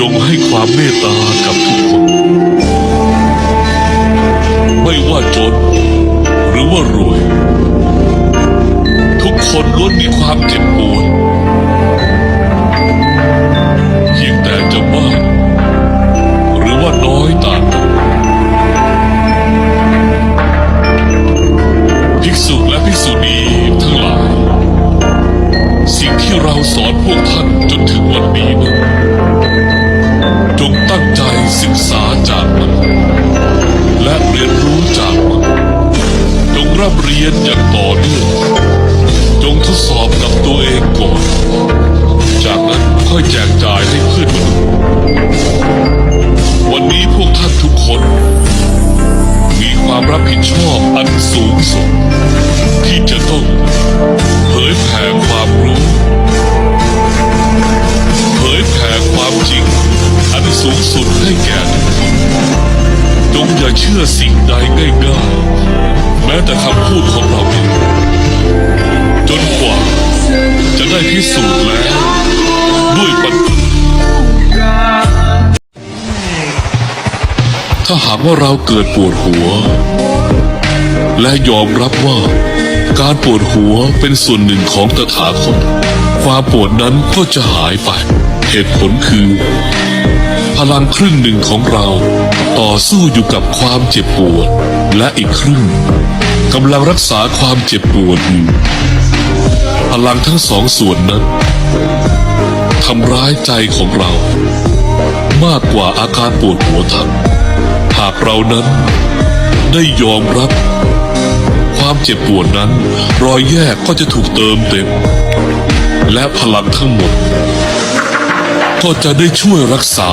จงให้ความเมตตากับทุกคน ไม่ว่าจน หรือว่ารวย ทุกคนล้วนมีความเจ็บปวดเพียงแต่จะมากหรือว่าน้อยต่างกันภิกษุและภิกษุณีทั้งหลาย สิ่งที่เราสอนพวกท่านจนถึงวันนี้นั้น เชื่อสิ่งใดง่ายๆ แม้แต่คำพูดของเราเองจนกว่าจะได้พิสูจน์แล้ว ด้วยปัญญาถ้าหากว่าเราเกิดปวดหัว และยอมรับว่า การปวดหัวเป็นส่วนหนึ่งของตถาคตความปวดนั้นก็จะหายไป เหตุผลคือ พลังครึ่งหนึ่งของเราต่อสู้อยู่กับความเจ็บปวด และอีกครึ่งกำลังรักษาความเจ็บปวดอยู่พลังทั้งสองส่วนนั้นทำร้ายใจของเรา มากกว่าอาการปวดหัวทำหากเรานั้นได้ยอมรับ ความเจ็บปวดนั้น รอยแยกก็จะถูกเติมเต็ม และพลังทั้งหมด ก็จะได้ช่วยรักษา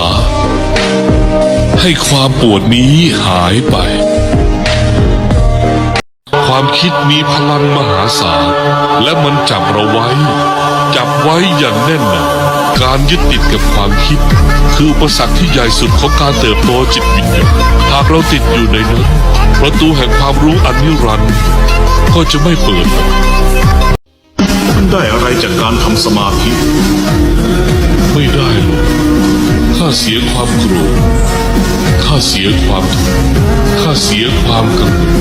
ให้ความปวดนี้หายไป ความคิดมีพลังมหาศาล และมันจับเราไว้ จับไว้อย่างแน่นหนาการยึดติดกับความคิด คืออุปสรรคที่ใหญ่สุดของการเติบโตจิตวิญญาณหากเราติดอยู่ในนั้นประตูแห่งความรู้อันนิรันดร์ก็จะไม่เปิดท่านได้อะไรจากการทำสมาธิ ไม่ได้หรอกข้าเสียความโกรธข้าเสียความทุกข์ข้าเสียความกังวล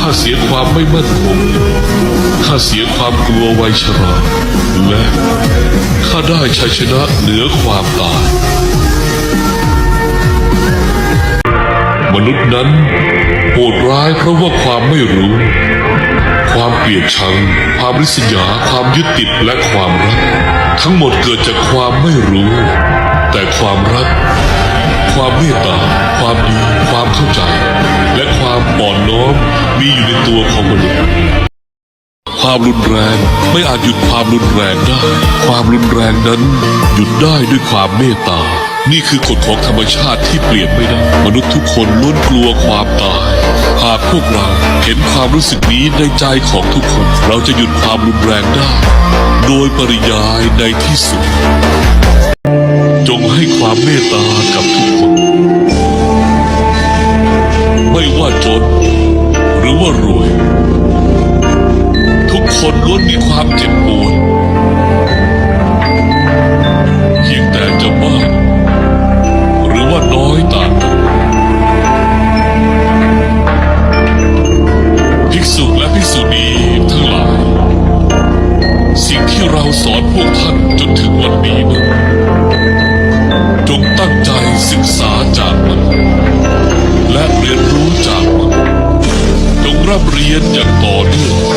ข้าเสียความไม่มั่นคงข้าเสียความกลัววัยชราและข้าได้ชัยชนะเหนือความตายมนุษย์นั้นโหดร้ายเพราะว่าความไม่รู้ ความเกลียดชัง ความริษยา ความยึดติดและความรัก ทั้งหมดเกิดจากความไม่รู้ แต่ความรัก ความเมตตา ความดี ความเข้าใจ และความอ่อนน้อมมีอยู่ในตัวของมนุษย์ความรุนแรงไม่อาจหยุดความรุนแรงได้ ความรุนแรงนั้นหยุดได้ด้วยความเมตตา นี่คือกฎของธรรมชาติที่เปลี่ยนไม่ได้ มนุษย์ทุกคนล้วนกลัวความตาย หากพวกเราเห็นความรู้สึกนี้ในใจของทุกคน เราจะหยุดความรุนแรงได้ โดยปริยายในที่สุด จงให้ความเมตตากับทุกคน ไม่ว่าจน หรือว่ารวย ทุกคนล้วนมีความเจ็บปวด สอนพวกท่านจนถึงวันนี้นั้นจงตั้งใจศึกษาจากมัน และเรียนรู้จากมัน จงรับเรียนอย่างต่อเนื่อง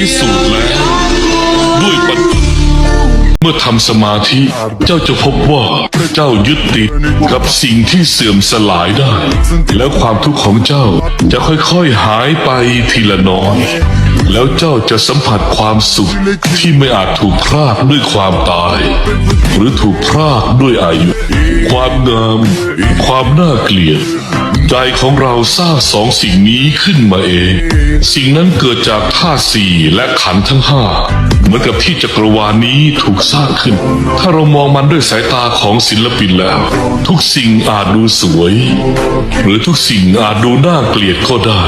พิสูจน์แล้ว ด้วยปัญญาเมื่อทำสมาธิ เจ้าจะพบว่าพระเจ้ายึดติดกับสิ่งที่เสื่อมสลายได้ แล้วความทุกข์ของเจ้าจะค่อยๆหายไปทีละน้อยแล้วเจ้าจะสัมผัสความสุขที่ไม่อาจถูกพรากด้วยความตาย หรือถูกพรากด้วยอายุ ความงาม ความน่าเกลียด ใจของเราสร้างสองสิ่งนี้ขึ้นมาเอง สิ่งนั้นเกิดจากธาตุสี่และขันธ์ทั้งห้า เหมือนกับที่จักรวาลนี้ถูกสร้างขึ้น ถ้าเรามองมันด้วยสายตาของศิลปินแล้ว ทุกสิ่งอาจดูสวย หรือทุกสิ่งอาจดูน่าเกลียดก็ได้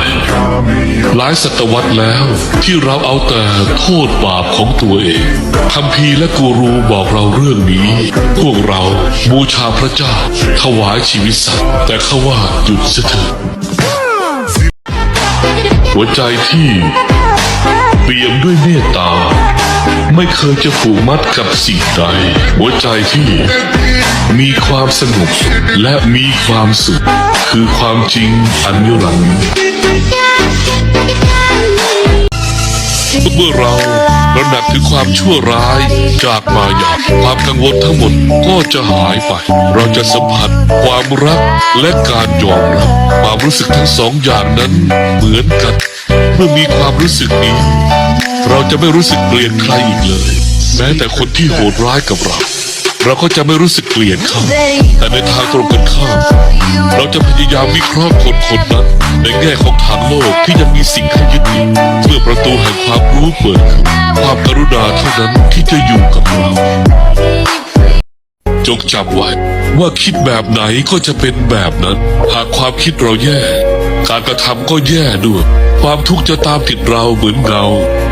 หลายศตวรรษแล้ว ที่เราเอาแต่โทษบาปของตัวเองคัมภีและกูรูบอกเราเรื่องนี้ พวกเราบูชาพระเจ้าถวายชีวิตสัตว์แต่เขาว่าหยุดเสียเถิดหัวใจที่เปี่ยมด้วยเมตตา ไม่เคยจะผูกมัดกับสิ่งใด หัวใจที่ มีความสงบและมีความสุข คือความจริงอันนิรันดร์เมื่อเราระหนักถึงความชั่วร้ายจากมายาความกังวลทั้งหมดก็จะหายไป เราจะสัมผัสความรักและการยอมรับความรู้สึกทั้งสองอย่างนั้นเหมือนกัน เมื่อมีความรู้สึกนี้ เราจะไม่รู้สึกเกลียดใครอีกเลย แม้แต่คนที่โหดร้ายกับเรา เราก็จะไม่รู้สึกเกลียดเขาแต่ในทางตรงกันข้าม เราจะพยายามวิเคราะห์คนคนนั้น ในแง่ของทางโลกที่ยังมีสิ่งให้ยึดติดเมื่อประตูแห่งความรู้เปิดขึ้นความกรุณาเท่านั้นที่จะอยู่กับเราจงจำไว้ว่าคิดแบบไหนก็จะเป็นแบบนั้น หากความคิดเราแย่ การกระทำก็แย่ด้วย ความทุกข์จะตามติดเราเหมือนเงา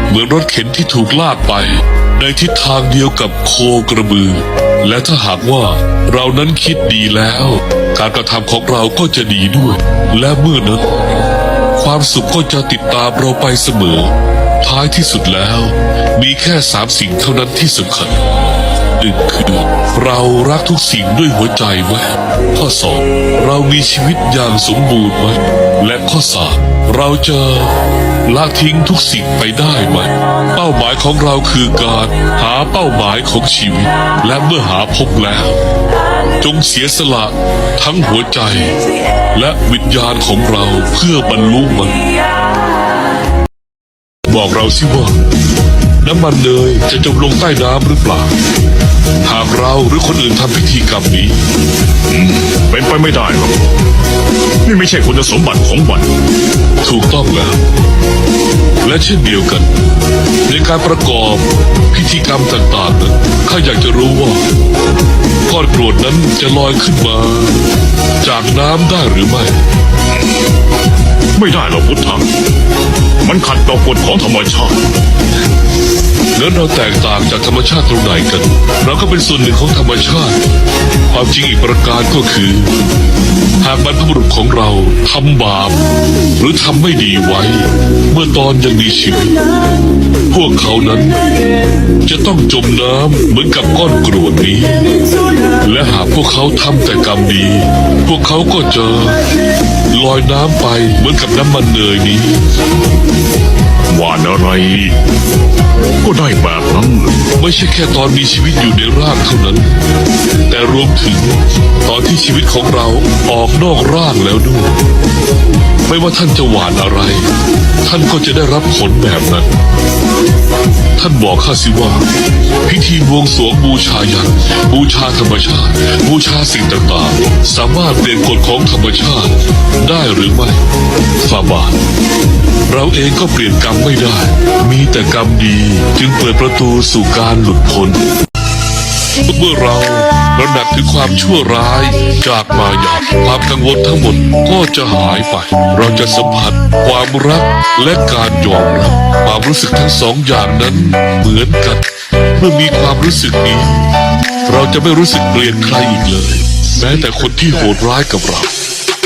เหมือนรถเข็นที่ถูกลากไป ในทิศทางเดียวกับโคกระบือ และถ้าหากว่าเรานั้นคิดดีแล้ว การกระทำของเราก็จะดีด้วย และเมื่อนั้น ความสุขก็จะติดตามเราไปเสมอ ท้ายที่สุดแล้ว มีแค่สามสิ่งเท่านั้นที่สำคัญ หนึ่งคือ เรารักทุกสิ่งด้วยหัวใจไว้ข้อสองเรามีชีวิตอย่างสมบูรณ์ไว้และข้อสามเราจะละทิ้งทุกสิ่งไปได้ไหมเป้าหมายของเราคือการหาเป้าหมายของชีวิต และเมื่อหาพบแล้ว จงเสียสละทั้งหัวใจ และวิญญาณของเราเพื่อบรรลุมัน บอกเราสิว่าน้ำมันเนยจะจมลงใต้น้ำหรือเปล่า หากเราหรือคนอื่นทำพิธีกรรมนี้เป็นไปไม่ได้หรอกนี่ไม่ใช่คุณสมบัติของมันถูกต้องแล้วและเช่นเดียวกัน ในการประกอบพิธีกรรมต่างๆนั้นข้าอยากจะรู้ว่าก้อนกรวดนั้นจะลอยขึ้นมา จากน้ำได้หรือไม่ ไม่ได้หรอกพุทธังมันขัดต่อกฎของธรรมชาติ งั้นเราแตกต่างจากธรรมชาติตรงไหนกัน เราก็เป็นส่วนหนึ่งของธรรมชาติ ความจริงอีกประการก็คือ หากบรรพบุรุษของเราทำบาป หรือทำไม่ดีไว้ เมื่อตอนยังมีชีวิต พวกเขานั้น จะต้องจมน้ำเหมือนกับก้อนกรวดนี้ และหากพวกเขาทำแต่กรรมดี พวกเขาก็จะลอยน้ำไปเหมือนกับน้ำมันเนยนี้ หวานอะไร ก็ได้แบบนั้น ไม่ใช่แค่ตอนมีชีวิตอยู่ในร่างเท่านั้น แต่รวมถึงตอนที่ชีวิตของเราออกนอกร่างแล้วด้วย ไม่ว่าท่านจะหวานอะไร ท่านก็จะได้รับผลแบบนั้น ท่านบอกข้าสิว่า พิธีบวงสรวงบูชายันบูชาธรรมชาติ บูชาสิ่งต่างๆ สามารถเปลี่ยนกฎของธรรมชาติได้หรือไม่ฟาบาท เราเองก็เปลี่ยนกรรมไม่ได้ มีแต่กรรมดีจึงเปิดประตูสู่การหลุดพ้นเมื่อเราระหนักถึงความชั่วร้าย จากมายาความกังวลทั้งหมดก็จะหายไป เราจะสัมผัสความรักและการยอมรับความรู้สึกทั้งสองอย่างนั้นเหมือนกัน เมื่อมีความรู้สึกนี้ เราจะไม่รู้สึกเกลียดใครอีกเลย แม้แต่คนที่โหดร้ายกับเรา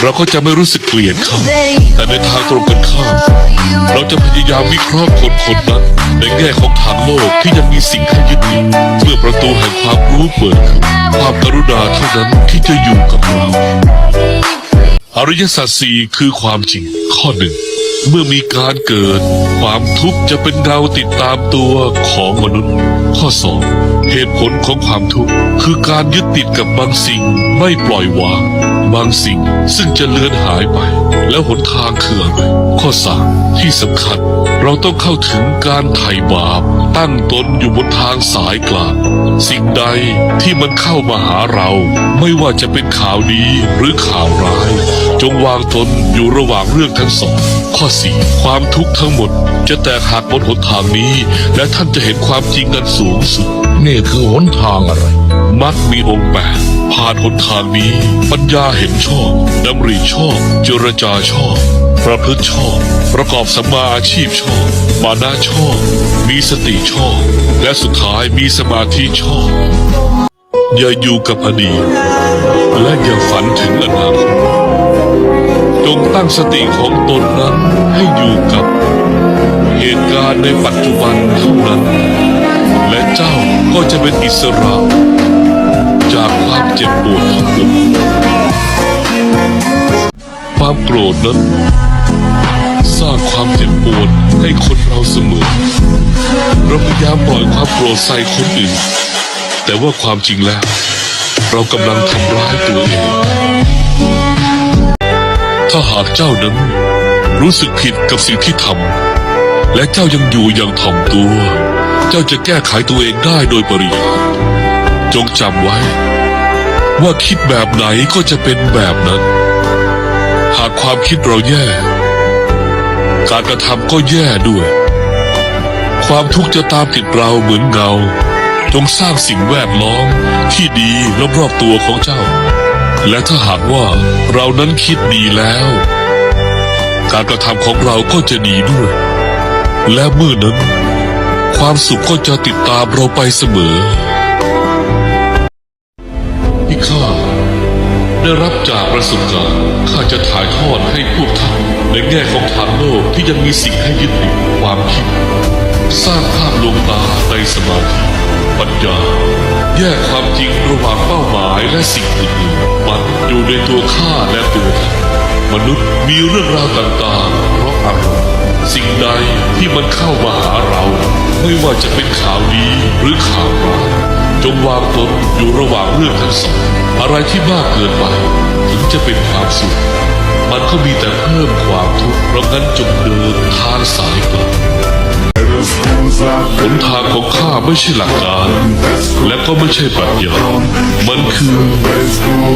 เราก็จะไม่รู้สึกเกลียดเขาแต่ในทางตรงกันข้ามเราจะพยายามวิเคราะห์คนคนนั้นในแง่ของทางโลกที่ยังมีสิ่งให้ยึดติดเมื่อประตูแห่งความรู้เปิดขึ้นความกรุณาเท่านั้นที่จะอยู่กับเราอริยสัจสี่คือความจริงข้อหนึ่งเมื่อมีการเกิด ความทุกข์จะเป็นเงาติดตามตัวของมนุษย์ ข้อสองเหตุผลของความทุกข์คือการยึดติดกับบางสิ่งไม่ปล่อยวาง บางสิ่งซึ่งจะเลือนหายไป แล้วหนทางคืออะไรข้อสามที่สำคัญ เราต้องเข้าถึงการไถ่บาป ตั้งตนอยู่บนทางสายกลางสิ่งใดที่มันเข้ามาหาเรา ไม่ว่าจะเป็นข่าวดีหรือข่าวร้าย จงวางตนอยู่ระหว่างเรื่องทั้งสองข้อสี่ความทุกข์ทั้งหมด จะแตกหักบนหนทางนี้ และท่านจะเห็นความจริงกันสูงสุดนี่คือหนทางอะไรมักมีองค์แปด ผ่านหนทางนี้ ปัญญาเห็นชอบดำริชอบเจรจาชอบ ประพฤติชอบ ประกอบสัมมาอาชีพชอบ มานะชอบ มีสติชอบ และสุดท้ายมีสมาธิชอบ อย่าอยู่กับอดีตและอย่าฝันถึงอนาคตจงตั้งสติของตนนั้นให้อยู่กับเหตุการณ์ในปัจจุบันเท่านั้น และเจ้าก็จะเป็นอิสระ ความเจ็บปวดทั้งหมความโกรธนั้นสร้างความเจ็บปวดให้คนเราเสมอเราพยายามปล่อยความโกรธใส่คนอื่น แต่ว่าความจริงแล้ว เรากำลังทำร้ายตัวเอง ถ้าหากเจ้านั้น รู้สึกผิดกับสิ่งที่ทำและเจ้ายังอยู่อย่างถ่อมตัว เจ้าจะแก้ไขตัวเองได้โดยปริยายจงจำไว้ ว่าคิดแบบไหนก็จะเป็นแบบนั้น หากความคิดเราแย่ การกระทำก็แย่ด้วย ความทุกข์จะตามติดเราเหมือนเงา จงสร้างสิ่งแวดล้อมที่ดีรอบๆตัวของเจ้า และถ้าหากว่าเรานั้นคิดดีแล้ว การกระทำของเราก็จะดีด้วย และเมื่อนั้น ความสุขก็จะติดตามเราไปเสมอ ได้รับจากประสบการณ์ข้าจะถ่ายทอดให้พวกท่านในแง่ของทางโลกที่ยังมีสิ่งให้ยึดติดความคิด สร้างภาพลวงตาในสมาธิปัญญา แยกความจริงระหว่างเป้าหมายและสิ่งอื่นๆมันอยู่ในตัวข้าและตัวท่านมนุษย์มีเรื่องราวต่างๆ เพราะอารมณ์สิ่งใดที่มันเข้ามาหาเรา ไม่ว่าจะเป็นข่าวดีหรือข่าวร้าย จงวางตนอยู่ระหว่างเรื่องทั้งสอง อะไรที่มากเกินไป ถึงจะเป็นความสุข มันก็มีแต่เพิ่มความทุกข์เพราะงั้นจงเดินทางสายกลางหนทางของข้าไม่ใช่หลักการ และก็ไม่ใช่ปรัชญา มันคือ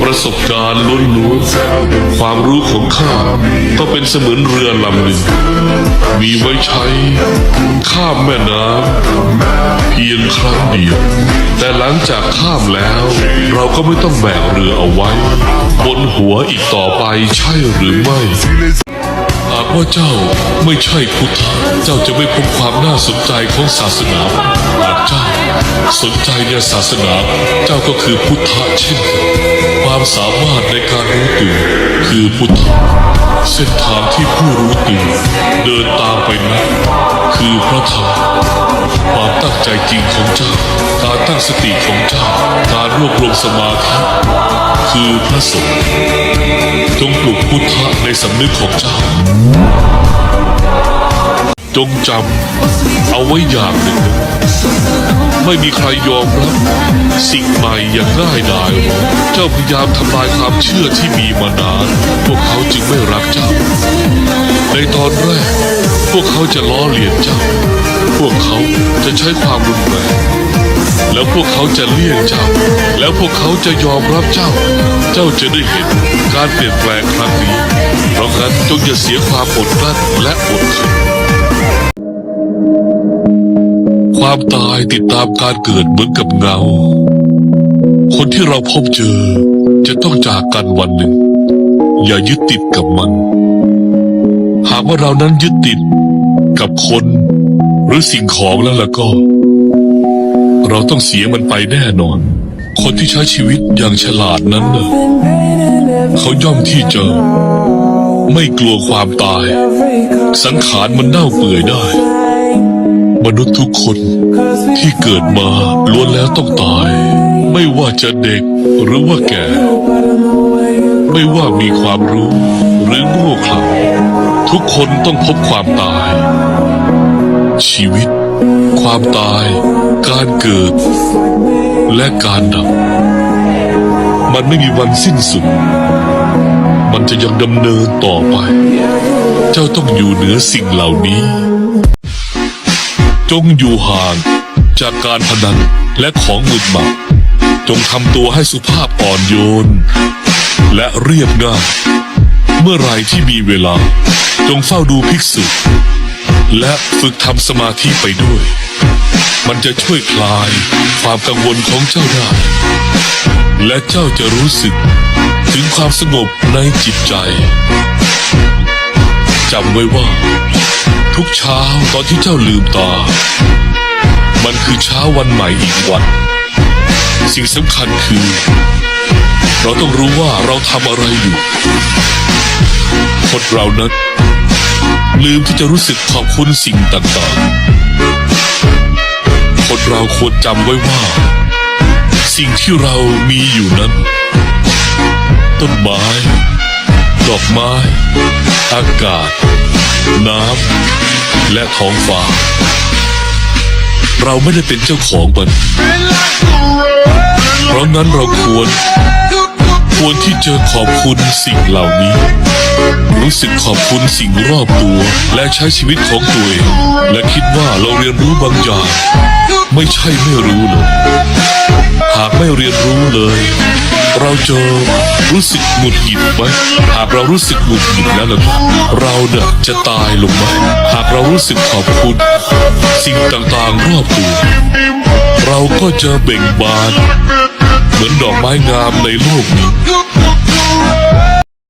ประสบการณ์ล้วนๆ ความรู้ของข้าก็เป็นเสมือนเรือลำหนึ่ง มีไว้ใช้ข้ามแม่น้ำ พียงครั้งเดียว แต่หลังจากข้ามแล้ว เราก็ไม่ต้องแบกเรือเอาไว้ บนหัวอีกต่อไปใช่หรือไม่หากว่าเจ้าไม่ใช่พุทธเจ้าจะไม่พบความน่าสนใจของศาสนาหากเจ้าสนใจในศาสนา เจ้าก็คือพุทธเช่นกัน ความสามารถในการรู้ตื่นคือพุทธะเส้นทางที่ผู้รู้ตื่นเดินตามไปนั้นคือพระธรรมความตั้งใจจริงของเจ้า การตั้งสติของเจ้า การรวบรวมสมาธิคือพระสงฆ์จงปลุกพุทธะในสำนึกของเจ้า จงจำเอาไว้อย่างหนึ่ง ไม่มีใครยอมรับสิ่งใหม่อย่างง่ายดายเจ้าพยายามทำลายความเชื่อที่มีมานาน พวกเขาจึงไม่รักเจ้า ในตอนแรก พวกเขาจะล้อเลียนเจ้า พวกเขาจะใช้ความรุนแรงแล้วพวกเขาจะเลี่ยงเจ้า แล้วพวกเขาจะยอมรับเจ้า เจ้าจะได้เห็นการเปลี่ยนแปลงครั้งนี้ เพราะงั้นจงอย่าเสียความอดกลั้นและอดทน ความตายติดตามการเกิดเหมือนกับเงา คนที่เราพบเจอ จะต้องจากกันวันหนึ่ง อย่ายึดติดกับมัน หากว่าเรานั้นยึดติดกับคนหรือสิ่งของแล้วล่ะก็ เราต้องเสียมันไปแน่นอน คนที่ใช้ชีวิตอย่างฉลาดนั้นนะเขาย่อมที่จะไม่กลัวความตาย สังขารมันเน่าเปื่อยได้ มนุษย์ทุกคนที่เกิดมาล้วนแล้วต้องตาย ไม่ว่าจะเด็กหรือว่าแก่ ไม่ว่ามีความรู้หรือโง่เขลาทุกคนต้องพบความตาย ชีวิต ความตาย การเกิด และการดับ มันไม่มีวันสิ้นสุด มันจะยังดำเนินต่อไป เจ้าต้องอยู่เหนือสิ่งเหล่านี้ จงอยู่ห่างจากการพนันและของมึนเมาจงทำตัวให้สุภาพอ่อนโยน และเรียบง่าย เมื่อไรที่มีเวลา จงเฝ้าดูภิกษุ และฝึกทำสมาธิไปด้วย มันจะช่วยคลายความกังวลของเจ้าได้ และเจ้าจะรู้สึกถึงความสงบในจิตใจจำไว้ว่า ทุกเช้าตอนที่เจ้าลืมตา มันคือเช้าวันใหม่อีกวัน สิ่งสำคัญคือ เราต้องรู้ว่าเราทำอะไรอยู่คนเรานั้นลืมที่จะรู้สึกขอบคุณสิ่งต่างๆ คนเราควรจำไว้ว่า สิ่งที่เรามีอยู่นั้น ต้นไม้ ดอกไม้ อากาศ น้ำและท้องฟ้า เราไม่ได้เป็นเจ้าของมัน เพราะนั้นเราควร ควรที่จะขอบคุณสิ่งเหล่านี้ รู้สึกขอบคุณสิ่งรอบตัว และใช้ชีวิตของตัวเอง และคิดว่าเราเรียนรู้บางอย่าง ไม่ใช่ไม่รู้เลย หากไม่เรียนรู้เลย เราจะรู้สึกหงุดหงิดไหมหากเรารู้สึกหงุดหงิดแล้วล่ะเราเนี่ยจะตายลงไหมหากเรารู้สึกขอบคุณ สิ่งต่างๆรอบตัวเราก็จะเบ่งบาน เหมือนดอกไม้งามในโลกนี้